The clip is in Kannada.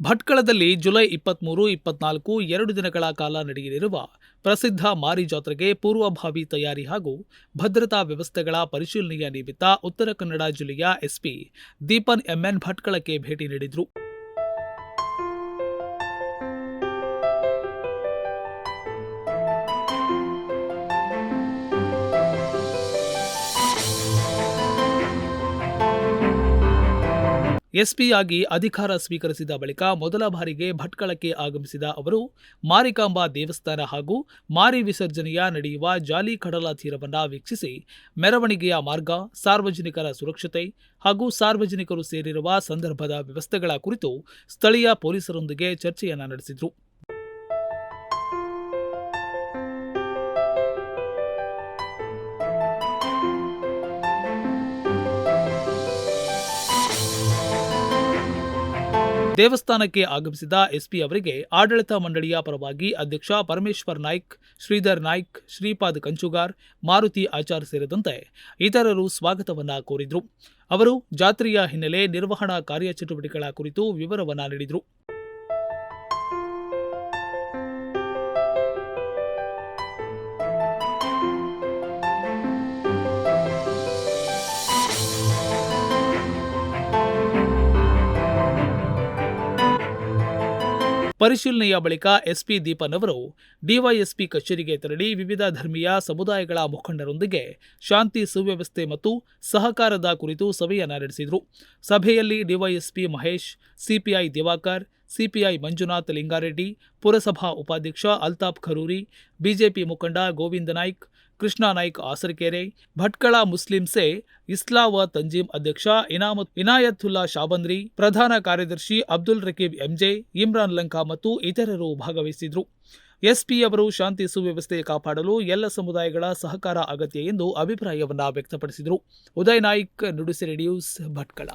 ಭಟ್ಕಳದಲ್ಲಿ ಜುಲೈ ಇಪ್ಪತ್ಮೂರು, ಇಪ್ಪತ್ನಾಲ್ಕು, ಎರಡು ದಿನಗಳ ಕಾಲ ನಡೆಯಲಿರುವ ಪ್ರಸಿದ್ಧ ಮಾರಿ ಜಾತ್ರೆಗೆ ಪೂರ್ವಭಾವಿ ತಯಾರಿ ಹಾಗೂ ಭದ್ರತಾ ವ್ಯವಸ್ಥೆಗಳ ಪರಿಶೀಲನೆಯ ನಿಮಿತ್ತ ಉತ್ತರ ಕನ್ನಡ ಜಿಲ್ಲೆಯ ಎಸ್ಪಿ ದೀಪನ್ ಎಂಎನ್ ಭಟ್ಕಳಕ್ಕೆ ಭೇಟಿ ನೀಡಿದರು. ಎಸ್ಪಿಯಾಗಿ ಅಧಿಕಾರ ಸ್ವೀಕರಿಸಿದ ಬಳಿಕ ಮೊದಲ ಬಾರಿಗೆ ಭಟ್ಕಳಕ್ಕೆ ಆಗಮಿಸಿದ ಅವರು, ಮಾರಿಕಾಂಬಾ ದೇವಸ್ಥಾನ ಹಾಗೂ ಮಾರಿ ವಿಸರ್ಜನೆಯ ನಡೆಯುವ ಜಾಲಿ ಕಡಲ ತೀರವನ್ನು ವೀಕ್ಷಿಸಿ ಮೆರವಣಿಗೆಯ ಮಾರ್ಗ, ಸಾರ್ವಜನಿಕರ ಸುರಕ್ಷತೆ ಹಾಗೂ ಸಾರ್ವಜನಿಕರು ಸೇರಿರುವ ಸಂದರ್ಭದ ವ್ಯವಸ್ಥೆಗಳ ಕುರಿತು ಸ್ಥಳೀಯ ಪೊಲೀಸರೊಂದಿಗೆ ಚರ್ಚೆಯನ್ನ ನಡೆಸಿದರು. ದೇವಸ್ಥಾನಕ್ಕೆ ಆಗಮಿಸಿದ ಎಸ್ಪಿ ಅವರಿಗೆ ಆಡಳಿತ ಮಂಡಳಿಯ ಪರವಾಗಿ ಅಧ್ಯಕ್ಷ ಪರಮೇಶ್ವರ್ ನಾಯ್ಕ್, ಶ್ರೀಧರ್ ನಾಯ್ಕ್, ಶ್ರೀಪಾದ್ ಕಂಚುಗಾರ್, ಮಾರುತಿ ಆಚಾರ್ ಸೇರಿದಂತೆ ಇತರರು ಸ್ವಾಗತವನ್ನ ಕೋರಿದರು. ಅವರು ಜಾತ್ರೆಯ ಹಿನ್ನೆಲೆ ನಿರ್ವಹಣಾ ಕಾರ್ಯಚಟುವಟಿಕೆಗಳ ಕುರಿತು ವಿವರವನ್ನ ನೀಡಿದರು. ಪರಿಶೀಲನೆಯ ಬಳಿಕ ಎಸ್ಪಿ ದೀಪನ್ ಅವರು ಡಿವೈಎಸ್ಪಿ ಕಚೇರಿಗೆ ತೆರಳಿ ವಿವಿಧ ಧರ್ಮೀಯ ಸಮುದಾಯಗಳ ಮುಖಂಡರೊಂದಿಗೆ ಶಾಂತಿ ಸುವ್ಯವಸ್ಥೆ ಮತ್ತು ಸಹಕಾರದ ಕುರಿತು ಸಭೆಯನ್ನು ನಡೆಸಿದರು. ಸಭೆಯಲ್ಲಿ DYSP Mahesh, CPI Diwakar, CPI Manjunath Lingareddy, ಪುರಸಭಾ ಉಪಾಧ್ಯಕ್ಷ ಅಲ್ತಾಫ್ ಖರೂರಿ, ಬಿಜೆಪಿ ಮುಖಂಡ ಗೋವಿಂದ ನಾಯ್ಕ್ ಕೃಷ್ಣ ನಾಯ್ಕ್ ಆಸರಕೆರೆ, ಭಟ್ಕಳ ಮುಸ್ಲಿಂಸೆ ಇಸ್ಲಾವ ತಂಜೀಮ್ ಅಧ್ಯಕ್ಷ ಇನಾಮತ್ ಇನಾಯತುಲ್ಲಾ ಶಾಬಂದ್ರಿ, ಪ್ರಧಾನ ಕಾರ್ಯದರ್ಶಿ ಅಬ್ದುಲ್ ರಕೀಬ್ ಎಂಜೆ, ಇಮ್ರಾನ್ ಲಂಕಾ ಮತ್ತು ಇತರರು ಭಾಗವಹಿಸಿದ್ರು. ಎಸ್ಪಿ ಅವರು ಶಾಂತಿ ಸುವ್ಯವಸ್ಥೆ ಕಾಪಾಡಲು ಎಲ್ಲ ಸಮುದಾಯಗಳ ಸಹಕಾರ ಅಗತ್ಯ ಎಂದು ಅಭಿಪ್ರಾಯವನ್ನು ವ್ಯಕ್ತಪಡಿಸಿದರು. ಉದಯ್ ನಾಯ್ಕ್, ನುಡಿಸಿರಿ ನ್ಯೂಸ್, ಭಟ್ಕಳ.